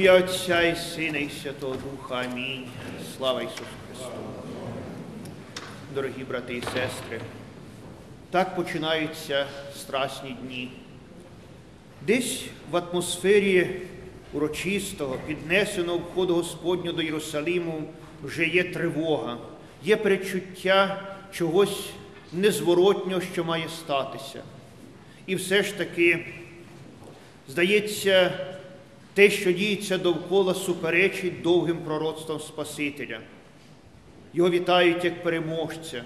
ім'я Отця і Сина, і Святого Духа. Амінь. Слава Ісусу Христу. Дорогі брати і сестри, так починаються страсні дні. Десь в атмосфері урочистого, піднесеного входу Господню до Єрусалиму вже є тривога, є перечуття чогось незворотнього, що має статися. І все ж таки, здається, те, що діється довкола, суперечить довгим пророцтвам Спасителя. Його вітають як переможця.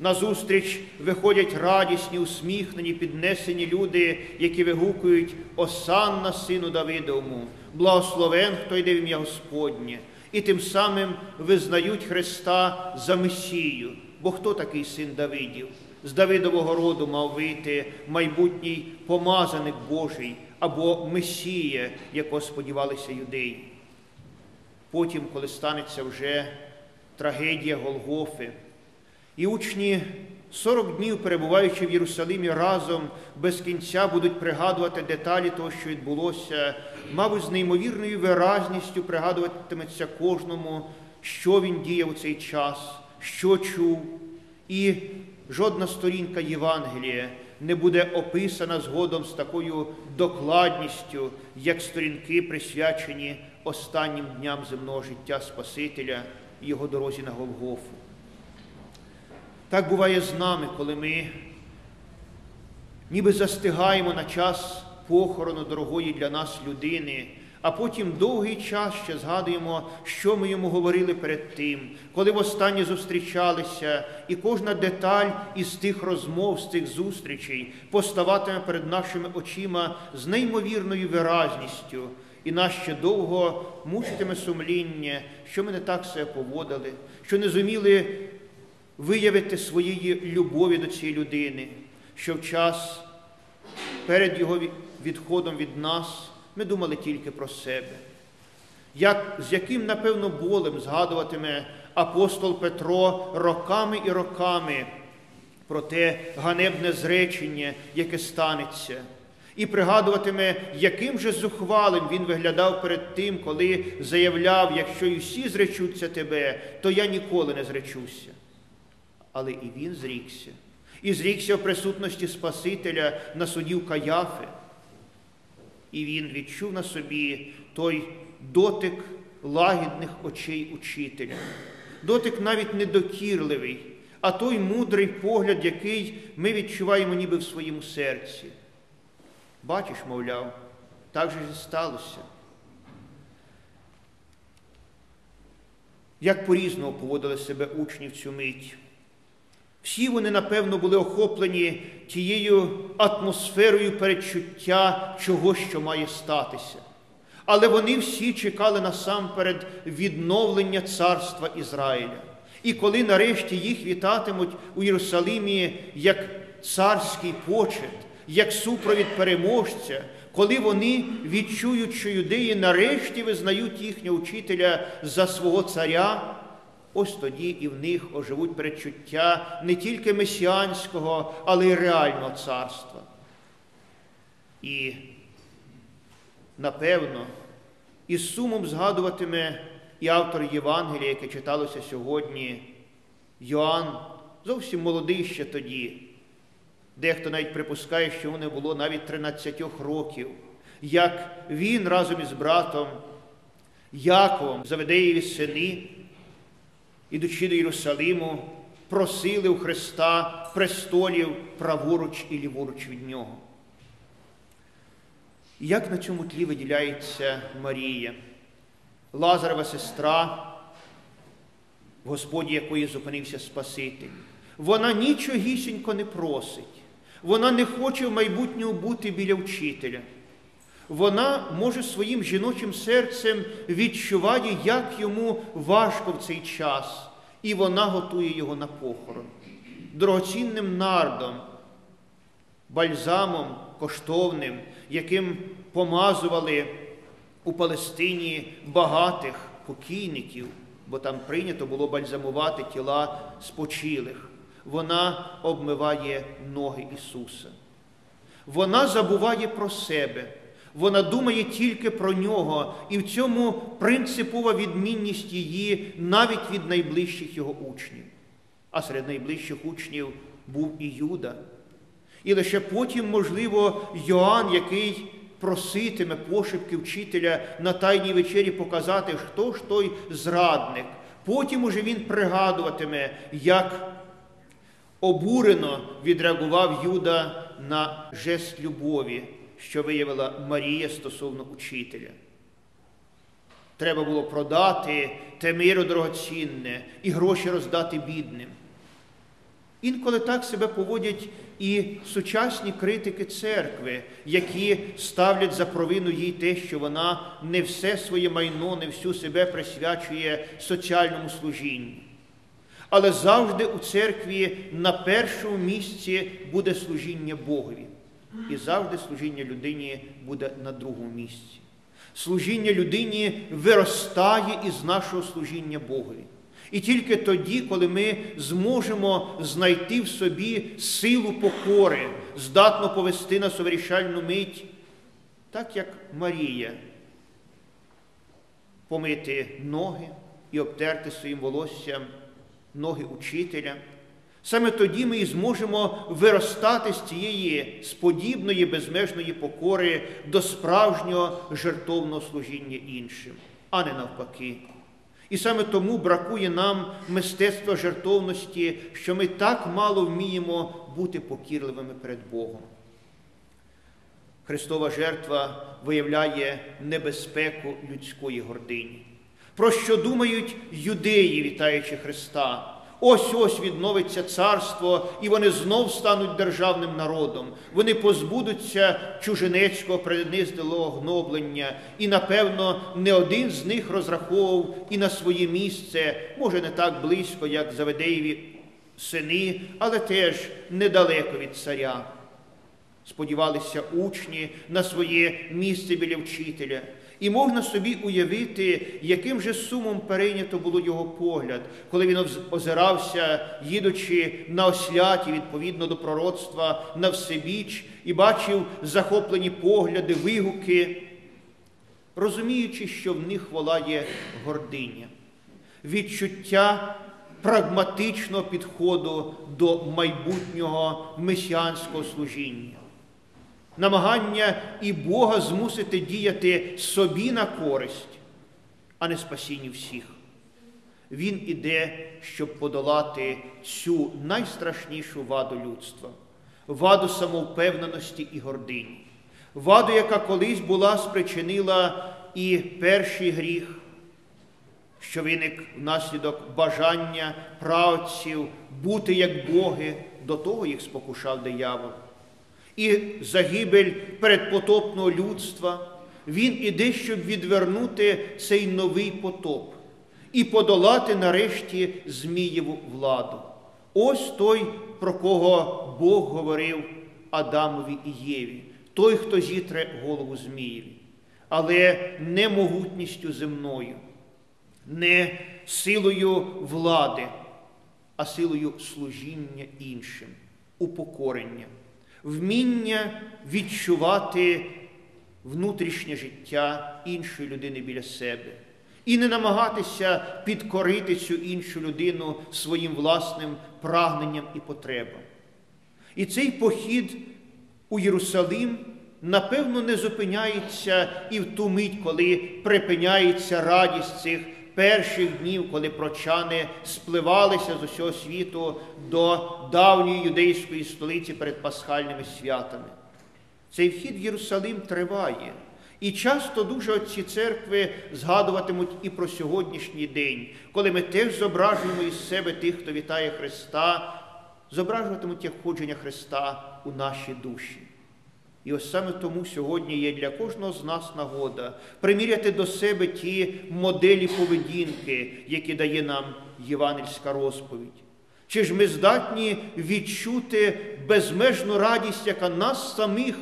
Назустріч виходять радісні, усміхнені, піднесені люди, які вигукують Осанна сину Давидовому, благословен, хто йде в ім'я Господнє, і тим самим визнають Христа за Месію. Бо хто такий син Давидів? З Давидового роду мав вийти майбутній помазаник Божий або Месія, якого сподівалися юдеї. Потім, коли станеться вже трагедія Голгофи, і учні 40 днів, перебуваючи в Єрусалимі разом, без кінця будуть пригадувати деталі того, що відбулося, мабуть, з неймовірною виразністю пригадуватиметься кожному, що він діяв у цей час, що чув. І жодна сторінка Євангелія не буде описана згодом з такою докладністю, як сторінки, присвячені останнім дням земного життя Спасителя і його дорозі на Голгофу. Так буває з нами, коли ми ніби застигаємо на час похорону дорогої для нас людини, а потім довгий час ще згадуємо, що ми йому говорили перед тим, коли востаннє зустрічалися, і кожна деталь із тих розмов, з тих зустрічей поставатиме перед нашими очима з неймовірною виразністю. І нас ще довго мучитиме сумління, що ми не так себе поводили, що не зуміли виявити своєї любові до цієї людини, що в час перед його відходом від нас ми думали тільки про себе. Як, З яким, напевно, болем згадуватиме апостол Петро роками і роками про те ганебне зречення, яке станеться, і пригадуватиме, яким же зухвалим він виглядав перед тим, коли заявляв, якщо і всі зречуться тебе, то я ніколи не зречуся. Але і він зрікся, і зрікся в присутності Спасителя на суді в Каяфи. І він відчув на собі той дотик лагідних очей учителя, дотик навіть недокірливий, а той мудрий погляд, який ми відчуваємо ніби в своєму серці. Бачиш, мовляв, так же і сталося. Як по-різному поводили себе учні в цю мить. Всі вони, напевно, були охоплені тією атмосферою передчуття чого, що має статися. Але вони всі чекали насамперед відновлення царства Ізраїля. І коли нарешті їх вітатимуть у Єрусалимі як царський почет, як супровід переможця, коли вони відчують, що юдеї нарешті визнають їхнього учителя за свого царя, ось тоді і в них оживуть передчуття не тільки месіанського, але й реального царства. І, напевно, із сумом згадуватиме і автор Євангелія, яке читалося сьогодні, Йоанн, зовсім молодий ще тоді. Дехто навіть припускає, що йому не було навіть 13 років, як він разом із братом Яковом, Заведеєві сини, ідучи до Єрусалиму, просили у Христа престолів праворуч і ліворуч від нього. Як на цьому тлі виділяється Марія, Лазарова сестра, в Господі якої зупинився Спаситель. Вона нічогісінько не просить. Вона не хоче в майбутньому бути біля вчителя. Вона може своїм жіночим серцем відчуває, як йому важко в цей час, і вона готує його на похорон. Дорогоцінним нардом, бальзамом коштовним, яким помазували у Палестині багатих покійників, бо там прийнято було бальзамувати тіла спочилих вона обмиває ноги Ісуса. Вона забуває про себе, Вона думає тільки про нього, і в цьому принципова відмінність її навіть від найближчих його учнів. А серед найближчих учнів був і Юда. І лише потім, можливо, Йоанн, який проситиме пошепки вчителя на Тайній вечері показати, хто ж той зрадник. Потім уже він пригадуватиме, як обурено відреагував Юда на жест любові, що виявила Марія стосовно учителя. Треба було продати те миро дорогоцінне і гроші роздати бідним. Інколи так себе поводять і сучасні критики церкви, які ставлять за провину їй те, що вона не все своє майно, не всю себе присвячує соціальному служінню. Але завжди у церкві на першому місці буде служіння Богові. І завжди служіння людині буде на другому місці. Служіння людині виростає із нашого служіння Богові. І тільки тоді, коли ми зможемо знайти в собі силу покори, здатно повести на вирішальну мить, так як Марія, помити ноги і обтерти своїм волоссям ноги учителя. Саме тоді ми і зможемо виростати з цієї сподібної безмежної покори до справжнього жертовного служіння іншим, а не навпаки. І саме тому бракує нам мистецтва жертовності, що ми так мало вміємо бути покірливими перед Богом. Христова жертва виявляє небезпеку людської гордині. Про що думають юдеї, вітаючи Христа? Ось ось відновиться царство, і вони знов стануть державним народом. Вони позбудуться чужинецького принизливого гноблення, і, напевно, не один з них розраховував і на своє місце, може, не так близько, як Заведеєві сини, але теж недалеко від царя. Сподівалися учні на своє місце біля вчителя. І можна собі уявити, яким же сумом перейнято було його погляд, коли він озирався, їдучи на осляті відповідно до пророцтва на всебіч, і бачив захоплені погляди, вигуки, розуміючи, що в них волає гординя, відчуття прагматичного підходу до майбутнього месіанського служіння намагання і Бога змусити діяти собі на користь, а не спасінню всіх. Він іде, щоб подолати цю найстрашнішу ваду людства, ваду самовпевненості і гордині, ваду, яка колись була спричинила і перший гріх, що виник внаслідок бажання правців бути як Боги, до того їх спокушав диявол і загибель передпотопного людства, він іде, щоб відвернути цей новий потоп і подолати нарешті Змієву владу. Ось той, про кого Бог говорив Адамові і Єві, той, хто зітре голову Змієві, але не могутністю земною, не силою влади, а силою служіння іншим, упокорення вміння відчувати внутрішнє життя іншої людини біля себе і не намагатися підкорити цю іншу людину своїм власним прагненням і потребам. І цей похід у Єрусалим, напевно, не зупиняється і в ту мить, коли припиняється радість цих перших днів, коли прочани спливалися з усього світу до давньої юдейської столиці перед пасхальними святами. Цей вхід в Єрусалим триває. І часто дуже отці церкви згадуватимуть і про сьогоднішній день, коли ми теж зображуємо із себе тих, хто вітає Христа, зображуватимуть як входження Христа у наші душі. І ось саме тому сьогодні є для кожного з нас нагода приміряти до себе ті моделі поведінки, які дає нам євангельська розповідь. Чи ж ми здатні відчути безмежну радість, яка нас самих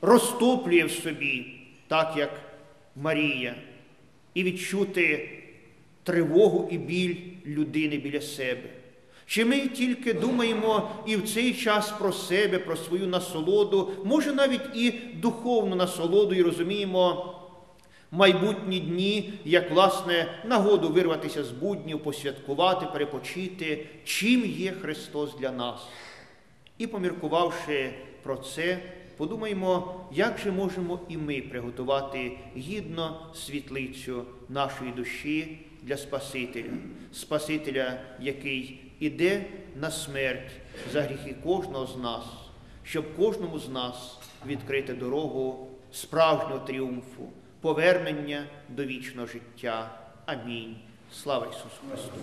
розтоплює в собі, так як Марія, і відчути тривогу і біль людини біля себе? Чи ми тільки думаємо і в цей час про себе, про свою насолоду, може навіть і духовну насолоду, і розуміємо майбутні дні, як власне нагоду вирватися з буднів, посвяткувати, перепочити, чим є Христос для нас. І поміркувавши про це, подумаємо, як же можемо і ми приготувати гідно світлицю нашої душі для Спасителя, Спасителя, який іде на смерть за гріхи кожного з нас, щоб кожному з нас відкрити дорогу справжнього тріумфу, повернення до вічного життя. Амінь. Слава Ісусу Христу!